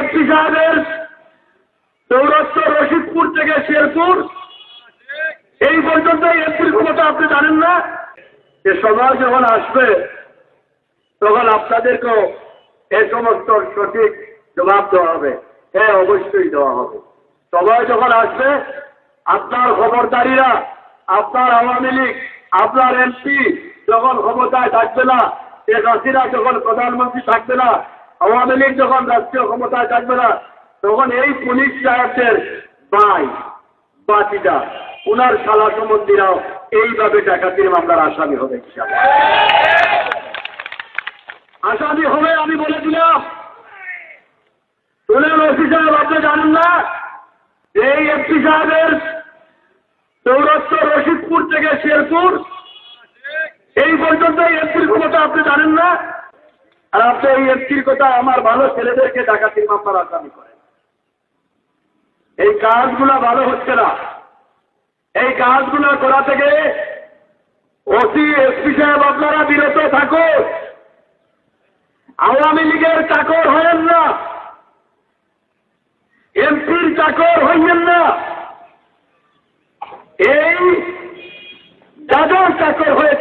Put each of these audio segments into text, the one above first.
MP সাহেবের দৌরত্ব রশিদপুর থেকে শেরপুর। এই পর্যন্ত এমপির ক্ষমতা আপনি জানেন না। যে সময় যখন আসবে, তখন আপনাদেরকেও এ সমস্ত সঠিক জবাব দেওয়া হবে। হ্যাঁ অবশ্যই দেওয়া হবে। সময় যখন আসবে, আপনার খবরদারিরা, আপনার আওয়ামী লীগ, আপনার এমপি যখন ক্ষমতায় থাকবে না, শেখ হাসিনা যখন প্রধানমন্ত্রী থাকবে না আওয়ামী লীগ যখন রাষ্ট্রীয় ক্ষমতায় থাকবে না, তখন এই পুলিশ সাহেবদের ভাই বাতিদা উনার শালা সম্বন্ধীরাও এইভাবে ডাকাতির মামলার আসামি হবে আসামি হবে আমি বলে দিলাম শুনেন ওসি সাহেব, আপনি জানেন না? এই এমপি সাহেবের দৌরত্ব রশিদপুর থেকে শেরপুর, এই পর্যন্ত এমপির ক্ষমতা আপনি জানেন না? আর আপনি এই এমপির কথা আমার ভালো ছেলেদেরকে ডাকাতির মামলার আসামি করেন। এই কাজগুলো ভালো হচ্ছে না। এই কাজগুলো করা থেকে ওসি, এসপি সাহেব আপনারা বিরত থাকুন। আওয়ামী লীগের চাকর হয়েন না। এমপির চাকর হইয়েন না। এই যাদের চাকর তারা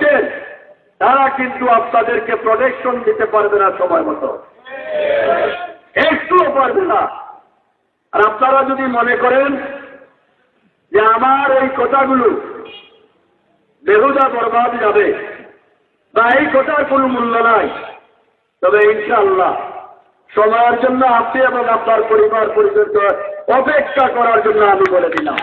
কিন্তু আপনাদেরকে প্রোটেকশন দিতে পারবে না সময় মতো। একটুও পারবে না। আর আপনারা যদি মনে করেন যে আমার এই কথাগুলো বেহুদা বরবাদ যাবে, বা এই কথার কোনো মূল্য নাই, তবে ইনশাআল্লাহ সময়ের জন্য আপনি এবং আপনার পরিবার পরিচয় অপেক্ষা করার জন্য আমি বলে দিলাম।